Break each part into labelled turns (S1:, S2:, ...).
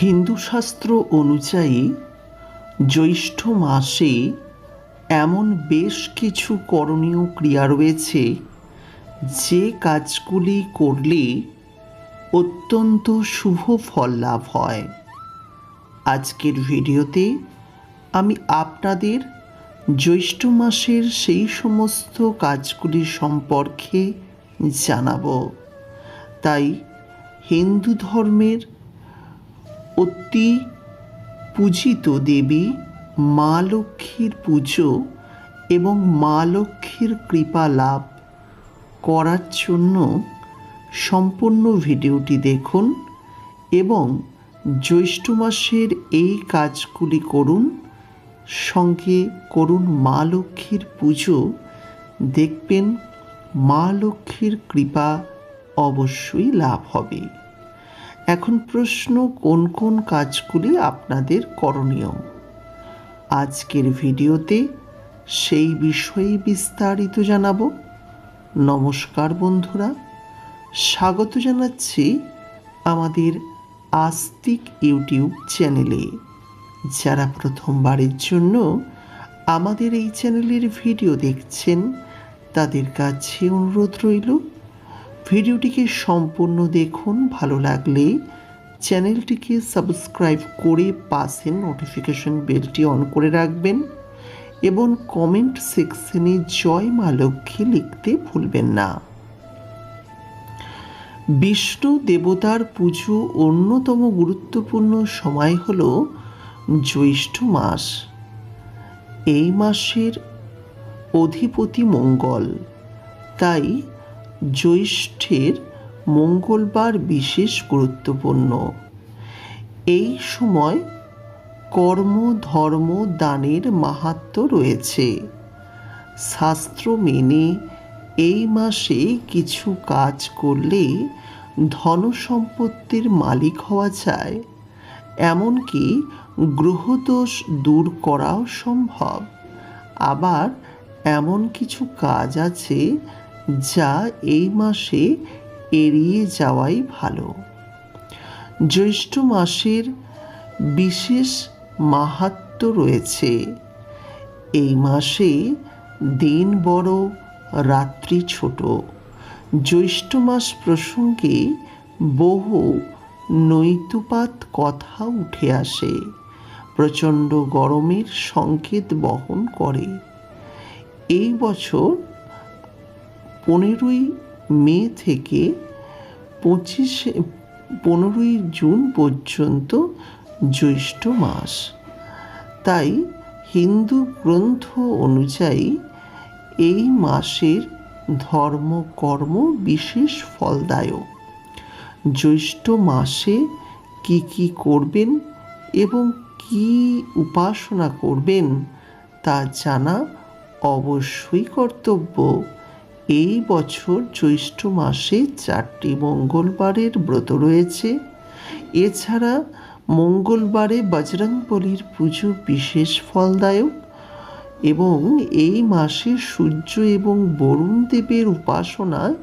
S1: হিন্দু শাস্ত্র অনুযায়ী, জ্যৈষ্ঠ মাসে এমন বেশ কিছু করণীয় ক্রিয়া রয়েছে, যে কাজগুলি করলে অত্যন্ত শুভ ফল লাভ হয়। আজকের ভিডিওতে আমি আপনাদের জ্যৈষ্ঠ মাসের সেই সমস্ত কাজগুলি সম্পর্কে জানাব। তাই হিন্দু ধর্মের অতি পূজিত দেবী মা লক্ষ্মীর পুজো এবং মা লক্ষ্মীর কৃপা লাভ করার জন্য সম্পূর্ণ ভিডিওটি দেখুন এবং জ্যৈষ্ঠ মাসের এই কাজগুলি করুন, সঙ্গে করুন মা লক্ষ্মীর পুজো। দেখবেন মা লক্ষ্মীর কৃপা অবশ্যই লাভ হবে। এখন প্রশ্ন, কোন কোন কাজগুলি আপনাদের করণীয়? আজকের ভিডিওতে সেই বিষয়ে বিস্তারিত জানাব। নমস্কার বন্ধুরা, স্বাগত জানাচ্ছি আমাদের আস্তিক ইউটিউব চ্যানেলে। যারা প্রথমবারের জন্য আমাদের এই চ্যানেলের ভিডিও দেখছেন, তাদের কাছে অনুরোধ রইল ভিডিওটিকে সম্পূর্ণ দেখুন, ভালো লাগলে চ্যানেলটিকে সাবস্ক্রাইব করে পাশের নোটিফিকেশন বেলটি অন করে রাখবেন এবং কমেন্ট সেকশনে জয় মা লক্ষ্মী লিখতে ভুলবেন না। বিষ্ণু দেবতার পুজো অন্যতম গুরুত্বপূর্ণ সময় হল জ্যৈষ্ঠ মাস। এই মাসের অধিপতি মঙ্গল, তাই জ্যৈষ্ঠের মঙ্গলবার বিশেষ গুরুত্বপূর্ণ। এই সময় কর্ম, ধর্ম দানের মাহাত্ম রয়েছে। শাস্ত্র মেনে এই মাসে কিছু কাজ করলে ধন সম্পত্তির মালিক হওয়া যায়। এমনকি গ্রহদোষ দূর করাও সম্ভব। আবার এমন কিছু কাজ আছে যা এই মাসে এড়িয়ে যাওয়াই ভালো। জ্যৈষ্ঠ মাসের বিশেষ মাহাত্ম রয়েছে। এই মাসে দিন বড়, রাত্রি ছোট। জ্যৈষ্ঠ মাস প্রসঙ্গে বহু নৈতুপাত কথা উঠে আসে। প্রচণ্ড গরমের সংকেত বহন করে। এই বছর পনেরোই মে থেকে পঁচিশে, পনেরোই জুন পর্যন্ত জ্যৈষ্ঠ মাস। তাই হিন্দু গ্রন্থ অনুযায়ী এই মাসের ধর্ম কর্ম বিশেষ ফলদায়ক। জ্যৈষ্ঠ মাসে কি কি করবেন এবং কি উপাসনা করবেন তা জানা অবশ্যই কর্তব্য। এই বছর জ্যৈষ্ঠ মাসে চারটি মঙ্গলবারের ব্রত রয়েছে। এছাড়া মঙ্গলবারে বজরংবলির পুজো বিশেষ ফলদায়ক এবং এই মাসে সূর্য এবং বরুণ দেবের উপাসনায়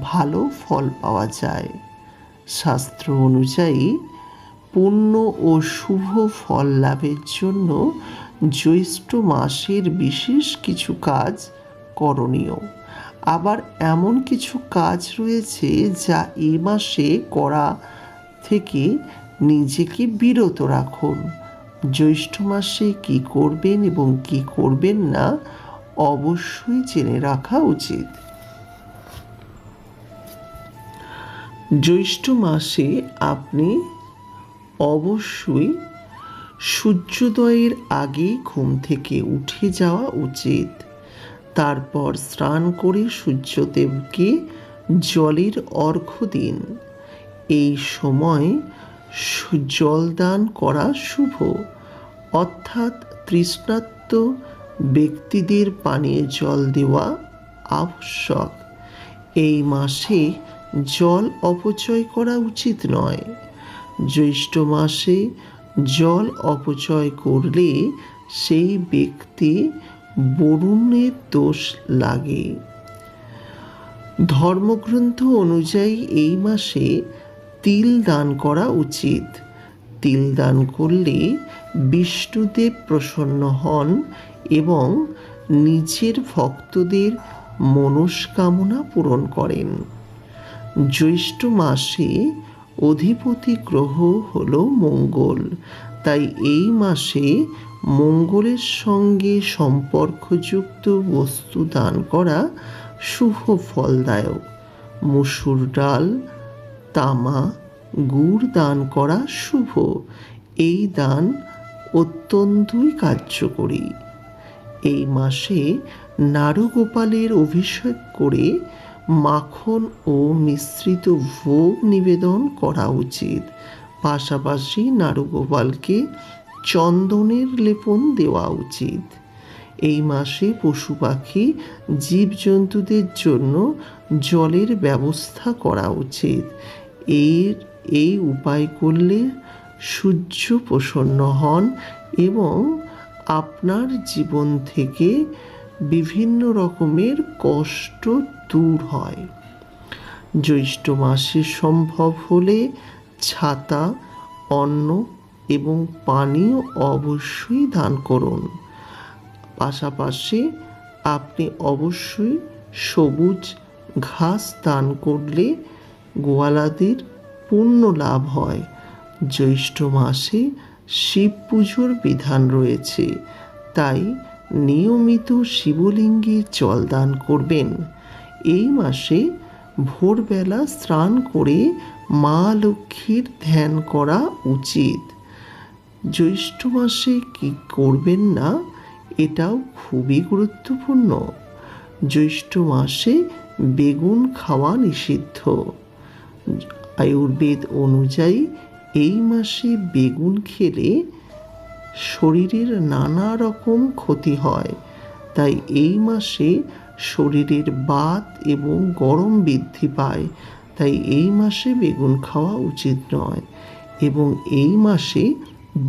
S1: ভালো ফল পাওয়া যায়। শাস্ত্র অনুযায়ী, পুণ্য ও শুভ ফল লাভের জন্য জ্যৈষ্ঠ মাসের বিশেষ কিছু কাজ করণীয়। আবার এমন কিছু কাজ রয়েছে যা এ মাসে করা থেকে নিজেকে বিরত রাখুন। জ্যৈষ্ঠ মাসে কি করবেন এবং কি করবেন না অবশ্যই জেনে রাখা উচিত। জ্যৈষ্ঠ মাসে আপনি অবশ্যই সূর্যোদয়ের আগে ঘুম থেকে উঠে যাওয়া উচিত। তারপর স্নান করে সূর্যদেবকে জলের অর্ঘ্য দিন। এই সময় জলদান করা শুভ। অর্থাৎ তৃষ্ণাত্ম ব্যক্তিদের পানীয় জল দেওয়া আবশ্যক। এই মাসে জল অপচয় করা উচিত নয়। জ্যৈষ্ঠ মাসে জল অপচয় করলে সেই ব্যক্তি বরুণের দোষ লাগে। ধর্মগ্রন্থ অনুযায়ী এই মাসে তিল দান করা উচিত। তিল দান করলে বিষ্ণুদেব প্রসন্ন হন এবং নিজের ভক্তদের মনস্কামনা পূরণ করেন। জ্যৈষ্ঠ মাসে অধিপতি গ্রহ হল মঙ্গল, তাই এই মাসে মঙ্গলের সঙ্গে সম্পর্কযুক্ত বস্তু দান করা শুভ ফলদায়ক। মসুর ডাল, তামা, গুড় দান করা শুভ। এই দান অত্যন্তই কার্যকরী। এই মাসে নারুগোপালের অভিষেক করে মাখন ও মিশ্রিত ভোগ নিবেদন করা উচিত। পাশাপাশি নারুগোপালকে চন্দনের লেপন দেওয়া উচিত। এই মাসে পশু পাখি জীবজন্তুদের জন্য জলের ব্যবস্থা করা উচিত। এর, এই উপায় করলে সূর্য প্রসন্ন হন এবং আপনার জীবন থেকে বিভিন্ন রকমের কষ্ট দূর হয়। জ্যৈষ্ঠ মাসে সম্ভব হলে ছাতা, অন্ন এবং পানীয় অবশ্যই দান করুন। পাশাপাশি আপনি অবশ্যই সবুজ ঘাস দান করলে গোয়ালাদের পূর্ণ লাভ হয়। জ্যৈষ্ঠ মাসে শিব পুজোর বিধান রয়েছে, তাই নিয়মিত শিবলিঙ্গে জল দান করবেন। এই মাসে ভোরবেলা স্নান করে মা লক্ষ্মীর ধ্যান করা উচিত। জ্যৈষ্ঠ মাসে কি করবেন না, এটাও খুবই গুরুত্বপূর্ণ। জ্যৈষ্ঠ মাসে বেগুন খাওয়া নিষিদ্ধ। আয়ুর্বেদ অনুযায়ী এই মাসে বেগুন খেলে শরীরের নানা রকম ক্ষতি হয়। তাই এই মাসে শরীরের বাত এবং গরম বৃদ্ধি পায়। তাই এই মাসে বেগুন খাওয়া উচিত নয় এবং এই মাসে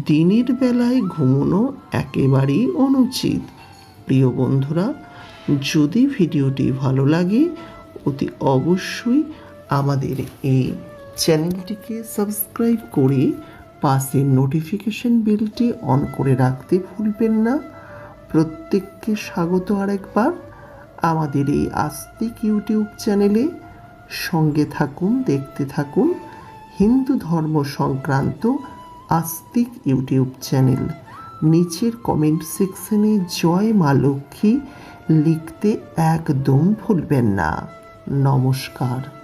S1: দিনের বেলায় ঘুমোনো একেবারেই অনুচিত। প্রিয় বন্ধুরা, যদি ভিডিওটি ভালো লাগে, অতি অবশ্যই আমাদের এই চ্যানেলটিকে সাবস্ক্রাইব করে পাশের নোটিফিকেশন বেলটি অন করে রাখতে ভুলবেন না। প্রত্যেককে স্বাগত আরেকবার। আমাদের এই আস্তিক ইউটিউব চ্যানেলে সঙ্গে থাকুন, দেখতে থাকুন হিন্দু ধর্ম সংক্রান্ত আস্তিক ইউটিউব চ্যানেল নিচের কমেন্ট সেকশনে জয় মা লক্ষ্মী লিখতে একদম ভুলবেন না। নমস্কার।